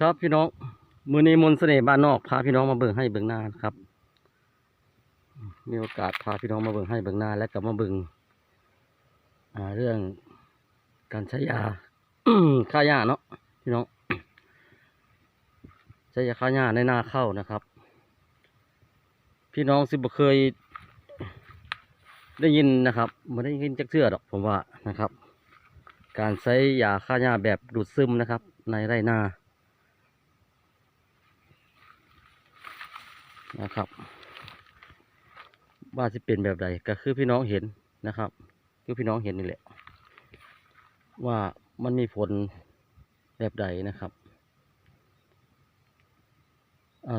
ครับพี่น้องมือนี้มนเสน่ห์บ้านนอกพาพี่น้องมาเบิ่งให้เบิ่งหน้านครับ มีโอกาสพาพี่น้องมาเบิ่งให้เบิ่งหน้าและกลับมาเบิ่งอ่าเรื่องการใช้ยาฆ่าหญ้าเนาะพี่น้องใช้ยาฆ่าหญ้าในหน้าเข้านะครับ พี่น้องสิบเคย ได้ยินนะครับไม่ได้ยินจักเชื่อดอกผมว่านะครับ การใช้ยาฆ่าหญ้าแบบดูดซึมนะครับ ในไร่นา นะครับว่าจะเป็นแบบใดก็คือพี่น้องเห็นนะครับ คือพี่น้องเห็นนี่แหละ ว่ามันมีผลแบบใดนะครับ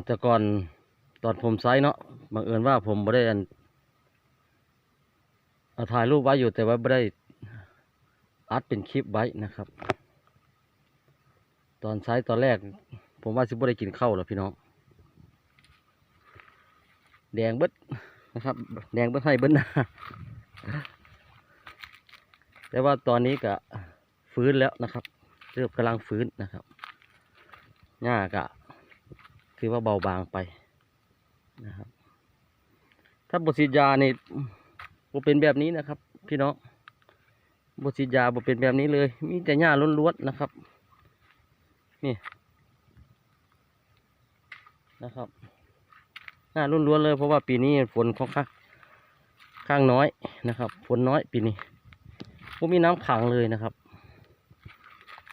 แต่ก่อนตอนผมไซส์เนาะบังเอิญว่าผมไม่ได้อันถ่ายรูปไว้อยู่แต่ว่าไม่ได้อัดเป็นคลิปไว้นะครับ ตอนไซส์ตอนแรก ผมว่าสิบ่ได้กินข้าวหรอพี่น้อง แดงเบิดนะครับ แดงเบิดให้เบิดหน้าแต่ว่าตอนนี้ก็ฟื้นแล้วนะครับเริ่มกำลังฟื้นนะครับหญ้าก็คือว่าเบาบางไปนะครับ ถ้าบทฉีดยานี่บ่เป็นแบบนี้นะครับ พี่น้องบทฉีดยาบ่เป็นแบบนี้เลย มีแต่หญ้าล้วนๆนะครับ นี่นะครับ หญ้าล้วนๆเลย เพราะว่าปีนี้ฝนค่อนข้างข้างน้อยนะครับฝนน้อยปีนี้ผมมีน้ำขังเลยนะครับ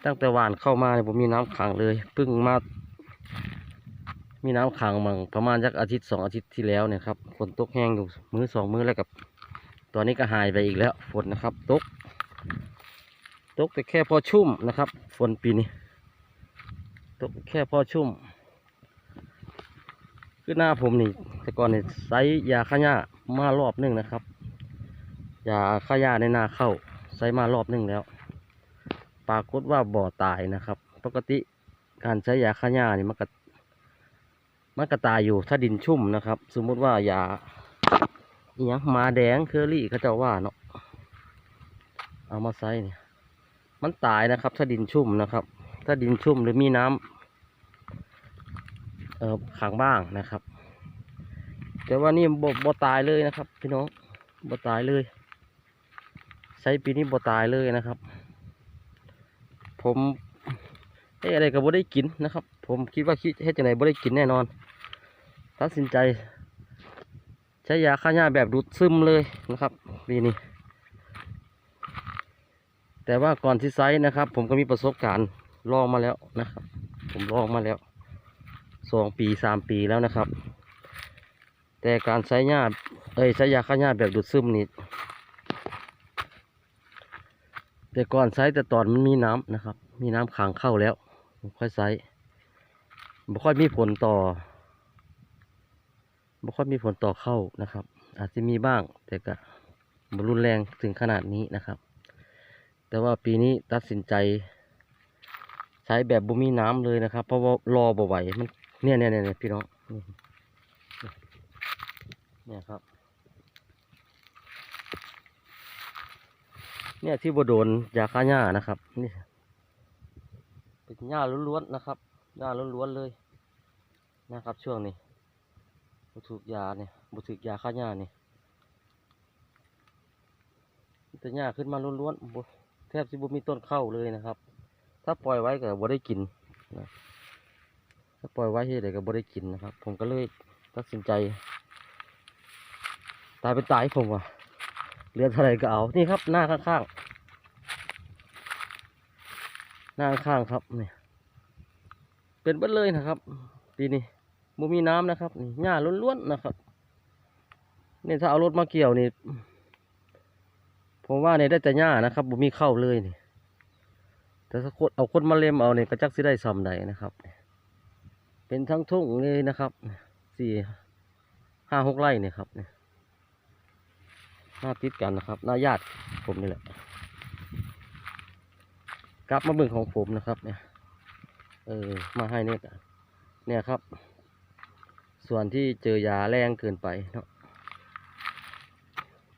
ตั้งแต่หวานเข้ามาเนี่ยผมมีน้ำขังเลยเพิ่งมา มีน้ำขังมังประมาณสักอาทิตย์สองอาทิตย์ที่แล้วเนี่ยครับฝนตกแห้งอยู่มือสองมือแล้วกับตอนนี้ก็หายไปอีกแล้วฝนนะครับตกตกแต่แค่พอชุ่มนะครับ ฝนปีนี้ตกแค่พอชุ่ม คือหน้าผมนี่ แต่ก่อนนี่ใช้ยาฆ่าหญ้ามารอบหนึงนะครับ ยาฆ่าหญ้าในนาเข้าใช้มารอบหนึงแล้ว ปรากฏว่าบ่อตายนะครับ ปกติการใช้ยาฆ่าหญ้านี่มันก็มันก็ตายอยู่ถ้าดินชุ่มนะครับ สมมุติว่ายาอหยังหมาแดงเคอรี่เขาจะว่าเนาะเอามาใส่เนี่ยมันตายนะครับ ถ้าดินชุ่มนะครับ ถ้าดินชุ่มหรือมีน้ำเอ่อ ขังบ้างนะครับ แต่ว่านี่บ่บ่ตายเลยนะครับ พี่น้องบ่ตายเลยใช้ปีนี้บ่ตายเลยนะครับ ผมเอ้อะไรก็บ่ได้กินนะครับ ผมคิดว่าคิดเฮ็ดจังไดบ่ได้กินแน่นอน ตัดสินใจ ใช้ยาฆ่าหญ้าแบบดูดซึมเลยนะครับปีนี้แต่ว่าก่อนที่ไซส์นะครับ ผมก็มีประสบการณ์ลองมาแล้วนะครับ ผมลองมาแล้ว สองปีสามปีแล้วนะครับ แต่การใช้หญ้าเอ้ยใช้ยาฆ่าหญ้าแบบดูดซึมนี่แต่ก่อนใช้แต่ตอนมันมีน้ำนะครับ มีน้ำขังเข้าแล้วค่อยใช้ไม่ค่อยมีผลต่อไม่ค่อยมีผลต่อเข้านะครับ อาจจะมีบ้างแต่ก็บรุนแรงถึงขนาดนี้นะครับ แต่ว่าปีนี้ตัดสินใจ ใช้แบบบุมีน้ำเลยนะครับ เพราะว่ารอบ่ไหวมัน เนี่ยเนี่ยเนี่ยพี่น้องเนี่ยครับ เนี่ยที่บโดนยาฆ่าหญ้านะครับนี่เป็นหญ้าล้วนๆนะครับหญ้าล้วนๆเลยนะครับ ช่วงนี้บุถูกยาเนี่ยบุถูกยาฆ่าหญ้านี่มีแต่หญ้าขึ้นมาล้วนๆแทบจะบ่มีต้นเข้าเลยนะครับ ถ้าปล่อยไว้ก็บ่ได้กินนะ ถ้าปล่อยไว้เฮ็ดได้ก็บ่ได้กินนะครับ ผมก็เลยตัดสินใจ ตายเป็นตายผมว่ะเหลือเท่าไหรก็เอา นี่ครับหน้าข้างๆ หน้าข้างครับนี่เป็นเบิดเลยนะครับปีนี้บ่มีน้ำนะครับนี่หญ้าล้วนๆนะครับนี่ถ้าเอารถมาเกี่ยวนี่ผมว่าเนี่ยได้แต่หญ้านะครับบ่มีเข้าเลยนี่แต่ถ้าคนเอาคนมาเล็มเอาเนี่ยก็จักสิได้ซำใดนะครับ เป็นทั้งทุ่งเลยนะครับสี่ห้าหกไร่เนี่ยครับเนี่ยหน้าติดกันนะครับหน้าญาติผมนี่แหละกลับมาเบิ่งของผมนะครับเนี่ยเออมาให้เนี่ยเนี่ยครับ ส่วนที่เจอยาแรงเกินไปเนาะ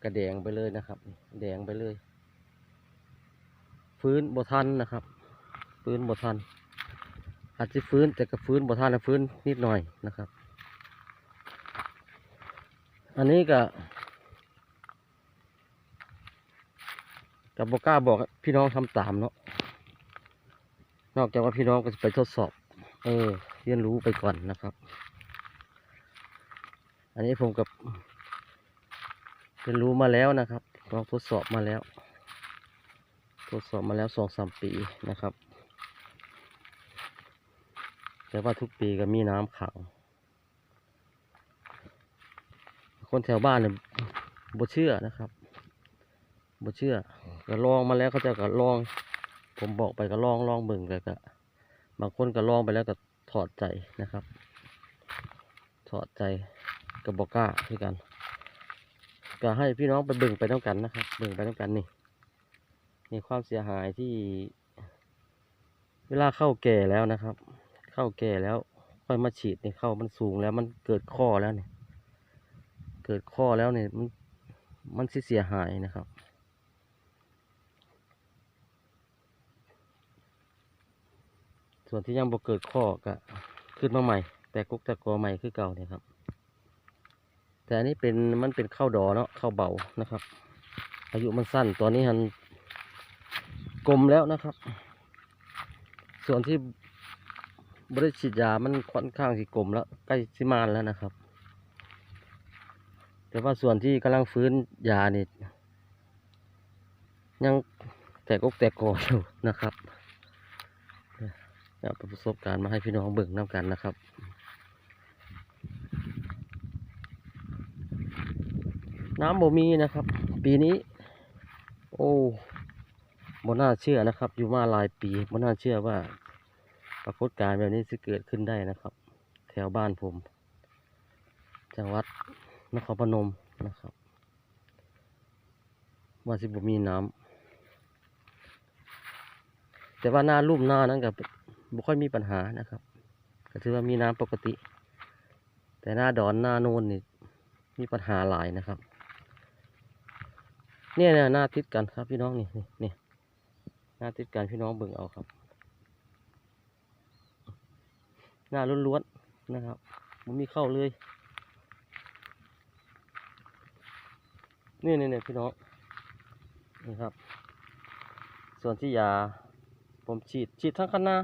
กระแดงไปเลยนะครับ แดงไปเลย ฟื้นบทันนะครับ ฟื้นบทัน อาจจะฟื้นแต่ก็ฟื้นบ่ทานนะฟื้นนิดหน่อยนะครับ อันนี้ก็กับบก้าบอกพี่น้องทำตามเนาะนอกจากว่าพี่น้องก็จะไปทดสอบ เออเรียนรู้ไปก่อนนะครับ อันนี้ผมกับเรียนรู้มาแล้วนะครับลองทดสอบมาแล้ว ทดสอบมาแล้วสองสามปีนะครับ แต่ว่าทุกปีก็มีน้ำขัง คนแถวบ้านเนี่ยบ่เชื่อนะครับบ่เชื่อก็ลองมาแล้วเขาจะก็ลอง ผมบอกไปก็ลองลองเบิ่งก็ก็บางคนก็ลองไปแล้วก็ถอดใจนะครับ ถอดใจก็บอกกล้าคือกัน ก็ให้พี่น้องไปเบิ่งไปต้องกันนะครับ เบิ่งไปต้องกันนี่นี่ความเสียหายที่ เวลาเข้าแก่แล้วนะครับ เข้าแก่แล้ว ค่อยมาฉีดเนี่เข้ามันสูงแล้วมันเกิดข้อแล้วเนี่ย เกิดข้อแล้วเนี่ยมันมันเสียหายนะครับส่วนที่ยังบ่เกิดข้อก็ขึ้นมาใหม่ แต่กุกต่กอใหม่คือเก่าเนี่ยครับ แต่อันนี้เป็นมันเป็นข้าวดอเนาะข้าวเบานะครับ อายุมันสั้นตอนนี้มันกลมแล้วนะครับ ส่วนที่ บริฉีดยามันค่อนข้างสิกลมแล้วใกล้สิมานแล้วนะครับ แต่ว่าส่วนที่กำลังฟื้นยานี่ยังแตกอกแตกคออยู่นะครับเอาประสบการณ์มาให้พี่น้องเบิ่งน้ำกันนะครับน้ำบ่มีนะครับ ปีนี้ โอ้บ่น่าเชื่อนะครับ อยู่มาหลายปีบ่น่าเชื่อว่า ปรากฏการณ์แบบนี้จะเกิดขึ้นได้นะครับ แถวบ้านผม จังหวัดนครพนมนะครับ ว่าสิบมีน้ำแต่ว่าหน้าลุ่มหน้านั้นกับบ่ค่อยมีปัญหานะครับก็ถือว่ามีน้ำปกติ แต่หน้าดอนหน้าโนนนี่มีปัญหาหลายนะครับ เนี่ยนี่ยหน้าติดกันครับพี่น้องนี่นี่นี่หน้าติดกันพี่น้องเบิ่งเอาครับ หน้าล้วนๆนะครับมันมีเข้าเลย นี่นี่นี่พี่น้องนี่ครับ ส่วนที่ยาผมฉีดฉีดทั้งคณะ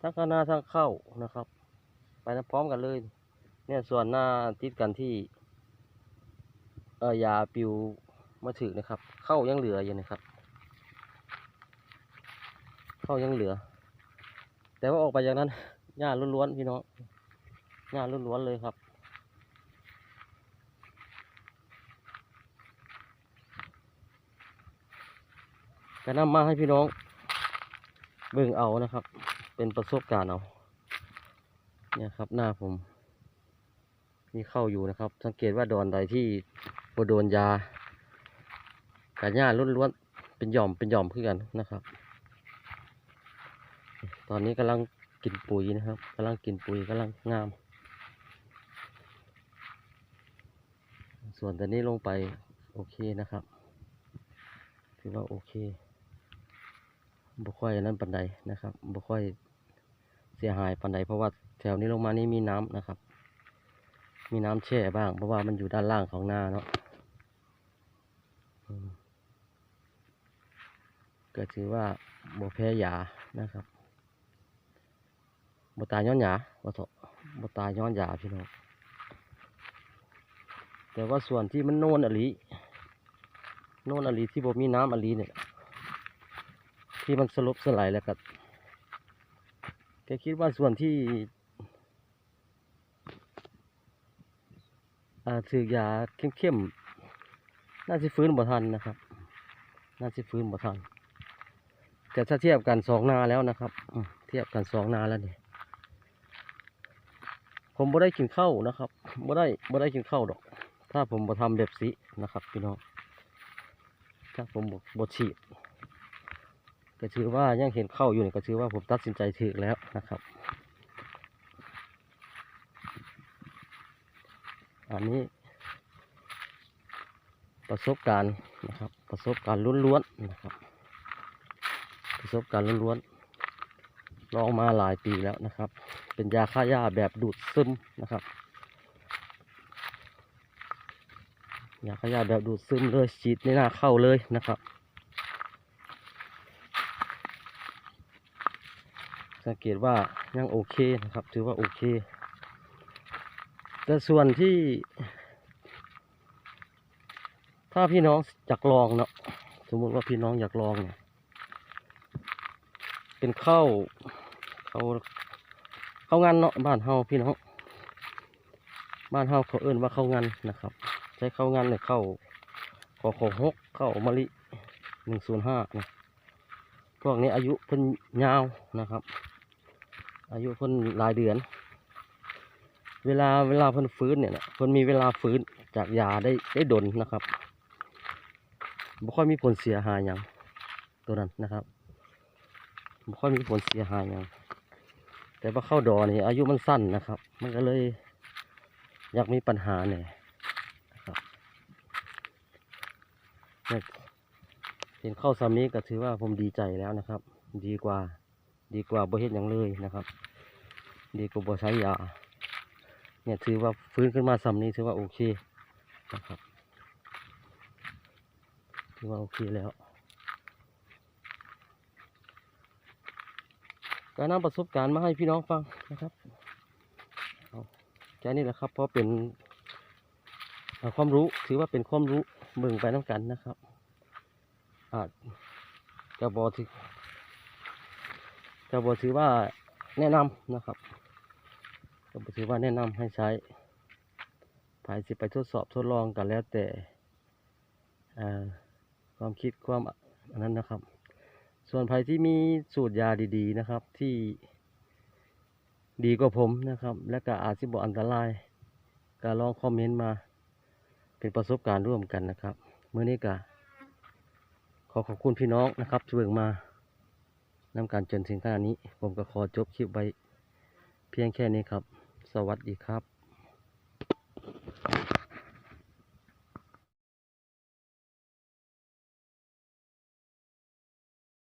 ทั้งคณะทั้งเข้านะครับ ไปพร้อมกันเลย เนี่ยส่วนหน้าติดกันที่เออยาปิวมาถึกนะครับ เข้ายังเหลืออยู่นะครับ เข้ายังเหลือ แต่ว่าออกไปจากนั้น หญ้าล้วนๆพี่น้องหญ้าล้วนๆเลยครับก็นำมาให้พี่น้อง เบิ่งเอานะครับ เป็นประสบการณ์เอา เนี่ยครับหน้าผม มีเข้าอยู่นะครับ สังเกตว่าดอนใดที่บโดนยากาหญ้าล้วนๆเป็นหย่อมเป็นหย่อมขึ้นกันนะครับ ตอนนี้กำลัง กินปุ๋ยนะครับกำลังกินปุ๋ยกำลังงาม ส่วนตอนนี้ลงไปโอเคนะครับถือว่าโอเคบ่ค่อยนั่นปันใดนะครับบ่ค่อยเสียหายปันใดเพราะว่าแถวนี้ลงมานี่มีน้ำนะครับ มีน้ำแช่บ้าง เพราะว่ามันอยู่ด้านล่างของนาเนาะก็ถือว่าบ่แพ้ยานะครับ บตายย้อนหยาบ่เถาะบ่ตายย้อนหยาพี่น้องแต่ว่าส่วนที่มันโน่นอลีโน่นอลีที่บ่มีน้ำอลีเนี่ยที่มันสลบสลายแล้วก็แกคิดว่าส่วนที่อ่าถือยาเข้มๆน่าจะฟื้นบ่ทันนะครับ น่าจะฟื้นบ่ทันแต่ถ้าเทียบกันสองนาแล้วนะครับเทียบกันสองนาแล้วเนี่ย ผมบ่ได้กินข้าวนะครับบ่ได้บ่ได้กินข้าวดอก ถ้าผมบ่ทำแบบสินะครับ พี่น้องถ้าผมบ่บ่ฉีดก็ถือว่ายังเห็นเข้าอยู่นี่ก็ถือว่าผมตัดสินใจถูกแล้วนะครับ อันนี้ประสบการณ์นะครับ ประสบการณ์ล้วนๆนะครับ ประสบการณ์ล้วนๆลองมาหลายปีแล้วนะครับ เป็นยาฆ่าหญ้าแบบดูดซึมนะครับยาฆ่าหญ้าแบบดูดซึมเลยฉีดในหน้าเข้าเลยนะครับ สังเกตว่ายังโอเคนะครับ ถือว่าโอเค แต่ส่วนที่ ถ้าพี่น้องอยากลองเนาะสมมุติว่าพี่น้องอยากลองเนี่ยเป็นข้าวข้า วข้างานเนาะบ้านเฮาพี่น้องบ้านเฮาเขาเอิ้นว่าเข้างานนะครับ ใช้เข้างานเนี่ยข้าขอขอหกข้ามะลิหนึ่งศูนย์ห้านะพวกนี้อายุเพิ่นยาวนะครับ อายุเพิ่นหลายเดือน เวลาเวลาเพิ่นฟื้นเนี่ยเพิ่นมีเวลาฟื้นจากยาได้ได้ดนนะครับบ่ค่อยมีผลเสียหายอย่างตัวนั้นนะครับบ่ค่อยมีผลเสียหายอย่าง แต่ว่าเข้าดอนี่อายุมันสั้นนะครับ มันก็เลยอยากมีปัญหาเนี่ยนะครับเนี่ยเห็นเข้าสามีก็ถือว่าผมดีใจแล้วนะครับ ดีกว่าดีกว่าบ่เฮ็ดอย่างเลยนะครับ ดีกว่าบ่ใช้ยาเนี่ยถือว่าฟื้นขึ้นมาสำนี้ถือว่าโอเคนะครับถือว่าโอเคแล้ว การนำประสบการณ์มาให้พี่น้องฟังนะครับแค่นี้แหละครับ เพราะเป็นความรู้ถือว่าเป็นความรู้เบิ่งไปน้ำกันนะครับ อาจจะบอถือจะบอถือว่าแนะนำนะครับก็ถือว่าแนะนำให้ใช้ภายสิไปทดสอบทดลองกันแล้วแต่ความคิดความอันนั้นนะครับ ส่วนใครที่มีสูตรยาดีๆนะครับ ที่ดีกว่าผมนะครับ และก็อาจจะบอกอันตรายก็ลองคอมเมนต์มา เป็นประสบการณ์ร่วมกันนะครับเมื่อนี้ก็ขอขอบคุณพี่น้องนะครับที่เบิ่งมานำการจนถึงขนาดนี้ ผมก็ขอจบคลิปไว้เพียงแค่นี้ครับ สวัสดีครับ